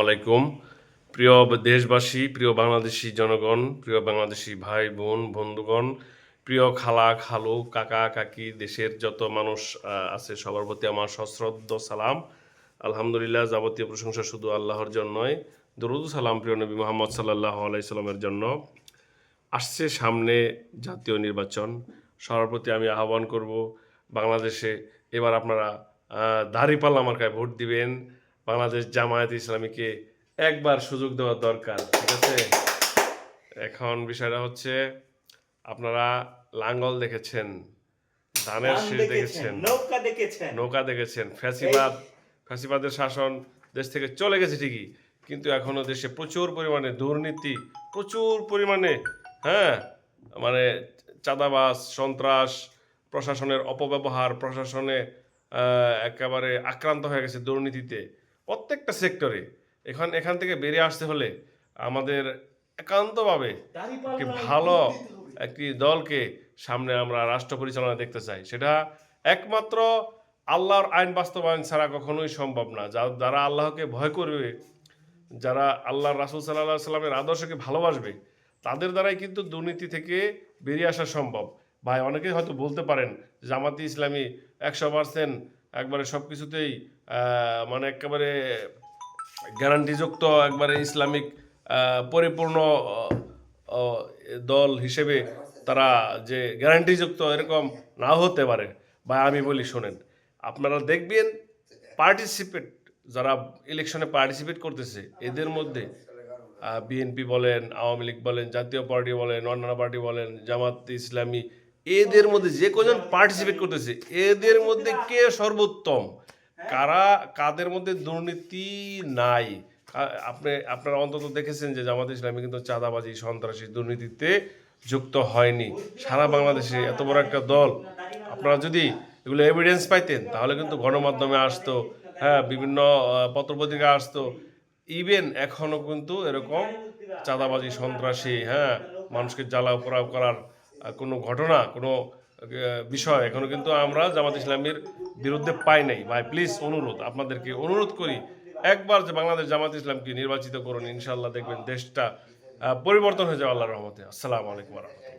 আলাইকুম। প্রিয় দেশবাসী, প্রিয় বাংলাদেশি জনগণ, প্রিয় বাংলাদেশি ভাই, বোন, বন্ধুগণ, প্রিয় খালা, খালু, কাকা, কাকি, দেশের যত মানুষ আছে, সবার প্রতি আমার সশ্রদ্ধ সালাম। আলহামদুলিল্লাহ, যাবতীয় প্রশংসা শুধু আল্লাহর জন্যই। দরুদ সালাম প্রিয় নবী মোহাম্মদ সাল্লাহ আলাইসাল্লামের জন্য। আসছে সামনে জাতীয় নির্বাচন। সবার প্রতি আমি আহ্বান করব, বাংলাদেশে এবার আপনারা দাঁড়িপাল্লা মার্কায় ভোট দিবেন। বাংলাদেশ জামায়াত ইসলামীকে একবার সুযোগ দেওয়া দরকার ঠিক আছে? এখন বিষয়টা হচ্ছে আপনারা লাঙ্গল দেখেছেন ধানের ধান শীষ দেখেছেন নৌকা দেখেছেন। নৌকা দেখেছেন। ফ্যাসিবাদ ফ্যাসিবাদের শাসন দেশ থেকে চলে গেছে ঠিকই কিন্তু এখনও দেশে প্রচুর পরিমাণে দুর্নীতি প্রচুর পরিমাণে হ্যাঁ? মানে চাঁদাবাস সন্ত্রাস প্রশাসনের অপব্যবহার প্রশাসনে আহ, একেবারে আক্রান্ত হয়ে গেছে দুর্নীতিতে। প্রত্যেকটা সেক্টরে এখন এখান থেকে বেরিয়ে আসতে হলে আমাদের একান্তভাবে একটি ভালো একটি দলকে সামনে আমরা রাষ্ট্র পরিচালনা দেখতে চাই। সেটা একমাত্র আল্লাহর আইন বাস্তবায়ন ছাড়া কখনোই সম্ভব না। যা- যারা আল্লাহকে ভয় করবে যারা আল্লাহর রাসুল সাল্লাহ সাল্লামের আদর্শকে ভালোবাসবে তাদের দ্বারাই কিন্তু দুর্নীতি থেকে বেরিয়ে আসা সম্ভব। ভাই অনেকেই হয়তো বলতে পারেন জামাতি ইসলামী একশো পার্সেন্ট একবারে সব কিছুতেই মানে একেবারে গ্যারান্টিযুক্ত একবারে ইসলামিক পরিপূর্ণ দল হিসেবে তারা যে গ্যারান্টিযুক্ত এরকম না হতে পারে। বা আমি বলি, শোনেন, আপনারা দেখবেন পার্টিসিপেট যারা ইলেকশনে পার্টিসিপেট করতেছে, এদের মধ্যে বিএনপি বলেন, আওয়ামী লীগ বলেন, জাতীয় পার্টি বলেন, অন্যান্য পার্টি বলেন, জামাত ইসলামী এদের মধ্যে যে কজন পার্টিসিপেট করতেছে, এদের মধ্যে কে সর্বোত্তম? কারা, কাদের মধ্যে দুর্নীতি নাই? আপনি, আপনারা অন্তত দেখেছেন যে জামাত ইসলামী কিন্তু চাঁদাবাজি, সন্ত্রাসী দুর্নীতিতে যুক্ত হয়নি। সারা বাংলাদেশে এত বড় একটা দল। আপনারা যদি এগুলো এভিডেন্স পাইতেন, তাহলে কিন্তু গণমাধ্যমে আসতো হ্যাঁ বিভিন্ন পত্রপত্রিকা আসতো। ইভেন এখনও কিন্তু এরকম চাঁদাবাজি, সন্ত্রাসী হ্যাঁ মানুষকে জ্বালাও পোড়াও করার কোনো ঘটনা, কোনো বিষয় এখনও কিন্তু আমরা জামাত ইসলামীর বিরুদ্ধে পাই নাই। ভাই প্লিজ অনুরোধ, আপনাদেরকে অনুরোধ করি, একবার যে বাংলাদেশ জামাত ইসলামকে নির্বাচিত করুন ইনশাল্লাহ দেখবেন দেশটা পরিবর্তন হয়ে যাবে আল্লাহ রহমতে। আসসালামু আলাইকুম রহমতুল্লাহ।